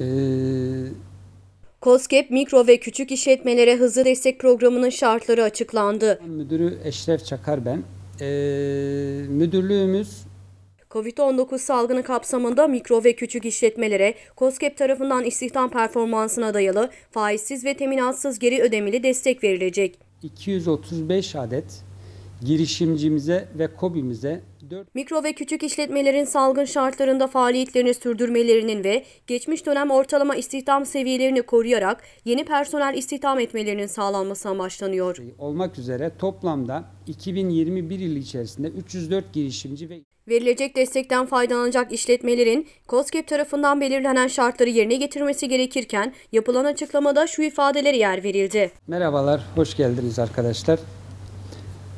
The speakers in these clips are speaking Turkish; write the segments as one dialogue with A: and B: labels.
A: Ee,
B: COSGAP mikro ve küçük işletmelere hızlı destek programının şartları açıklandı.
A: Müdürü Eşref Çakar ben. Ee, müdürlüğümüz
B: Covid-19 salgını kapsamında mikro ve küçük işletmelere COSGAP tarafından istihdam performansına dayalı faizsiz ve teminatsız geri ödemeli destek verilecek.
A: 235 adet girişimcimize ve KOBİ'mize 4
B: Mikro ve küçük işletmelerin salgın şartlarında faaliyetlerini sürdürmelerinin ve geçmiş dönem ortalama istihdam seviyelerini koruyarak yeni personel istihdam etmelerinin sağlanması amaçlanıyor.
A: olmak üzere toplamda 2021 yılı içerisinde 304 girişimci ve
B: Verilecek destekten faydalanacak işletmelerin COSGAP tarafından belirlenen şartları yerine getirmesi gerekirken yapılan açıklamada şu ifadelere yer verildi.
A: Merhabalar, hoş geldiniz arkadaşlar.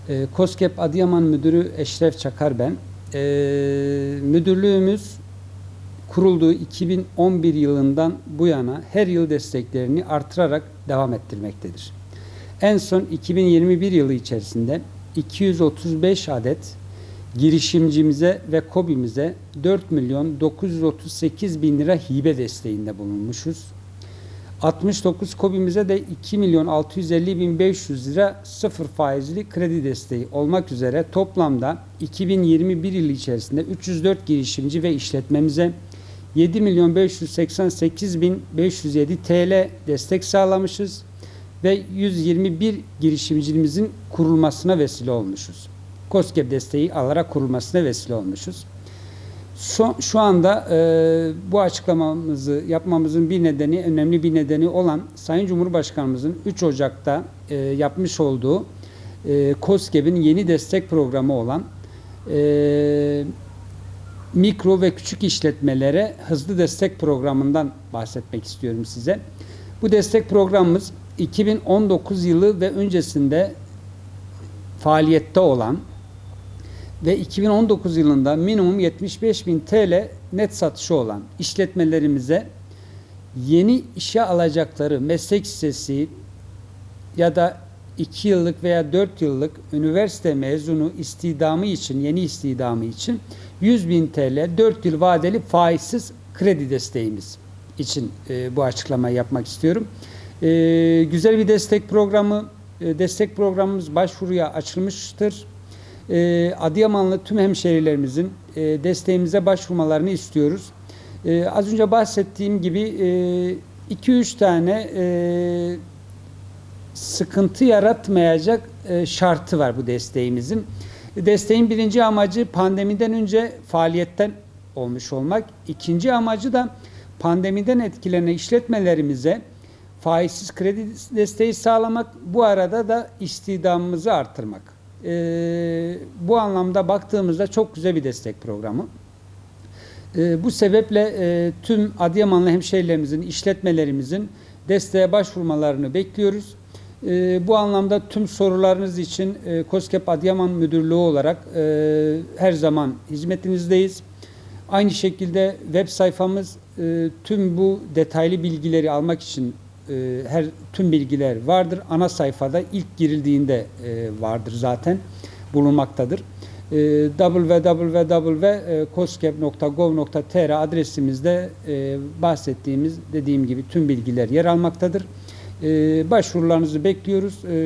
A: Ee, KOSGEB Adıyaman Müdürü Eşref Çakar ben. Ee, müdürlüğümüz kurulduğu 2011 yılından bu yana her yıl desteklerini artırarak devam ettirmektedir. En son 2021 yılı içerisinde 235 adet girişimcimize ve KOBİ'mize 4 milyon 938 bin lira hibe desteğinde bulunmuşuz. 69 KOBİ'mize de 2 milyon 650 bin 500 lira sıfır faizli kredi desteği olmak üzere toplamda 2021 yılı içerisinde 304 girişimci ve işletmemize 7 milyon 588 bin 507 TL destek sağlamışız ve 121 girişimcimizin kurulmasına vesile olmuşuz. KOSGEB desteği alarak kurulmasına vesile olmuşuz. Şu, şu anda e, bu açıklamamızı yapmamızın bir nedeni, önemli bir nedeni olan Sayın Cumhurbaşkanımızın 3 Ocak'ta e, yapmış olduğu e, KOSGEB'in yeni destek programı olan e, mikro ve küçük işletmelere hızlı destek programından bahsetmek istiyorum size. Bu destek programımız 2019 yılı ve öncesinde faaliyette olan ve 2019 yılında minimum 75 bin TL net satışı olan işletmelerimize yeni işe alacakları meslek lisesi ya da 2 yıllık veya 4 yıllık üniversite mezunu istidamı için, yeni istidamı için 100 bin TL 4 yıl vadeli faizsiz kredi desteğimiz için e, bu açıklamayı yapmak istiyorum. E, güzel bir destek programı, e, destek programımız başvuruya açılmıştır. E, Adıyamanlı tüm hemşehrilerimizin e, desteğimize başvurmalarını istiyoruz. E, az önce bahsettiğim gibi 2-3 tane e, sıkıntı yaratmayacak e, şartı var bu desteğimizin. Desteğin birinci amacı pandemiden önce faaliyetten olmuş olmak. İkinci amacı da pandemiden etkilenen işletmelerimize faizsiz kredi desteği sağlamak. Bu arada da istihdamımızı artırmak. E, bu anlamda baktığımızda çok güzel bir destek programı. E, bu sebeple e, tüm Adıyamanlı hemşehrilerimizin, işletmelerimizin desteğe başvurmalarını bekliyoruz. E, bu anlamda tüm sorularınız için e, KOSGEB Adıyaman Müdürlüğü olarak e, her zaman hizmetinizdeyiz. Aynı şekilde web sayfamız e, tüm bu detaylı bilgileri almak için e, her tüm bilgiler vardır. Ana sayfada ilk girildiğinde e, vardır zaten bulunmaktadır. E, www.koskep.gov.tr adresimizde e, bahsettiğimiz dediğim gibi tüm bilgiler yer almaktadır. E, başvurularınızı bekliyoruz. E,